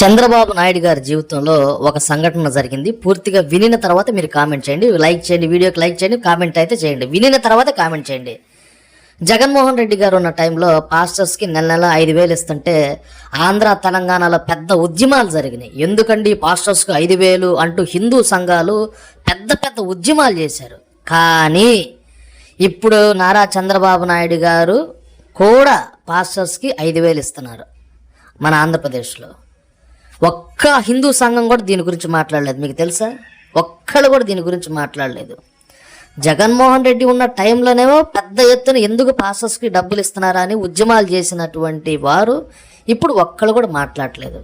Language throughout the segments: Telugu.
చంద్రబాబు నాయుడు గారి జీవితంలో ఒక సంఘటన జరిగింది. పూర్తిగా వినిన తర్వాత మీరు కామెంట్ చేయండి. లైక్ చేయండి వీడియోకి లైక్ చేయండి కామెంట్ అయితే చేయండి. వినిన తర్వాత కామెంట్ చేయండి. జగన్మోహన్ రెడ్డి గారు ఉన్న టైంలో పాస్టర్స్కి నెల నెల ఐదు వేలు ఇస్తుంటే ఆంధ్ర తెలంగాణలో పెద్ద ఉద్యమాలు జరిగినాయి. ఎందుకండి? పాస్టర్స్కి ఐదు వేలు అంటూ హిందూ సంఘాలు పెద్ద పెద్ద ఉద్యమాలు చేశారు. కానీ ఇప్పుడు నారా చంద్రబాబు నాయుడు గారు కూడా పాస్టర్స్కి ఐదు వేలు ఇస్తున్నారు మన ఆంధ్రప్రదేశ్లో. ఒక్క హిందూ సంఘం కూడా దీని గురించి మాట్లాడలేదు. మీకు తెలుసా? ఒక్కళ్ళు కూడా దీని గురించి మాట్లాడలేదు. జగన్మోహన్ రెడ్డి ఉన్న టైంలోనేమో పెద్ద ఎత్తున ఎందుకు పాసెస్కి డబ్బులు ఇస్తున్నారా అని ఉద్యమాలు చేసినటువంటి వారు ఇప్పుడు ఒక్కళ్ళు కూడా మాట్లాడలేదు.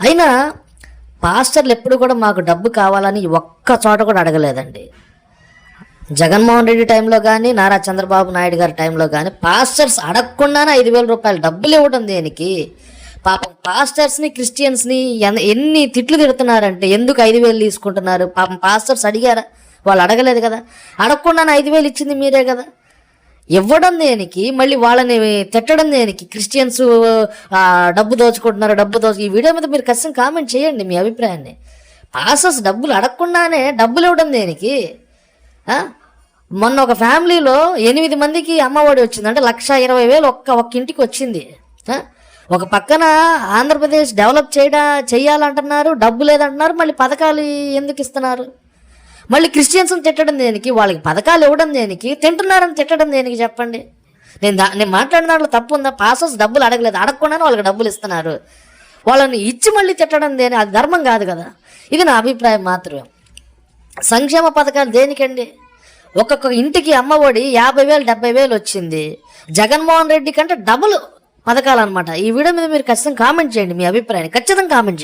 అయినా పాస్టర్లు ఎప్పుడు కూడా మాకు డబ్బు కావాలని ఒక్క చోట కూడా అడగలేదండి. జగన్మోహన్ రెడ్డి టైంలో కానీ నారా చంద్రబాబు నాయుడు గారి టైంలో కానీ పాస్టర్స్ అడగకుండానే ఐదు వేల రూపాయలు డబ్బులు ఇవ్వడం దేనికి? పాపం పాస్టర్స్ని క్రిస్టియన్స్ని ఎన్- ఎన్ని తిట్లు తిడుతున్నారంటే ఎందుకు ఐదు వేలు తీసుకుంటున్నారు? పాపం పాస్టర్స్ అడిగారా? వాళ్ళు అడగలేదు కదా. అడగకుండా ఐదు వేలు ఇచ్చింది మీరే కదా. ఇవ్వడం దేనికి? మళ్ళీ వాళ్ళని తిట్టడం దేనికి? క్రిస్టియన్స్ డబ్బు దోచుకుంటున్నారు డబ్బు దోచు ఈ వీడియో మీద మీరు ఖచ్చితంగా కామెంట్ చేయండి మీ అభిప్రాయాన్ని. పాస్టర్స్ డబ్బులు అడగకుండానే డబ్బులు ఇవ్వడం దేనికి? మొన్న ఒక ఫ్యామిలీలో ఎనిమిది మందికి అమ్మఒడి వచ్చింది అంటే లక్ష ఇరవై వేలు ఒక్క ఒక్క ఇంటికి వచ్చింది. ఒక పక్కన ఆంధ్రప్రదేశ్ డెవలప్ చేయడా చేయాలంటున్నారు డబ్బు లేదంటున్నారు మళ్ళీ పథకాలు ఎందుకు ఇస్తున్నారు? మళ్ళీ క్రిస్టియన్స్ని తిట్టడం దేనికి? వాళ్ళకి పథకాలు ఇవ్వడం దేనికి? తింటున్నారని తిట్టడం దేనికి చెప్పండి? నేను దా నేను మాట్లాడిన దాంట్లో తప్పు ఉందా? పాసెస్ డబ్బులు అడగలేదు. అడగకుండానే వాళ్ళకి డబ్బులు ఇస్తున్నారు. వాళ్ళని ఇచ్చి మళ్ళీ తిట్టడం దేని అది ధర్మం కాదు కదా. ఇది నా అభిప్రాయం మాత్రమే. సంక్షేమ పథకాలు దేనికండి? ఒక్కొక్క ఇంటికి అమ్మఒడి యాభై వేలు డెబ్బై వేలు వచ్చింది. జగన్మోహన్ రెడ్డి కంటే డబుల్ పథకాలు అనమాట ఈ వీడియో మీద మీరు ఖచ్చితంగా కామెంట్ చేయండి మీ అభిప్రాయాన్ని. ఖచ్చితంగా కామెంట్ చేయండి.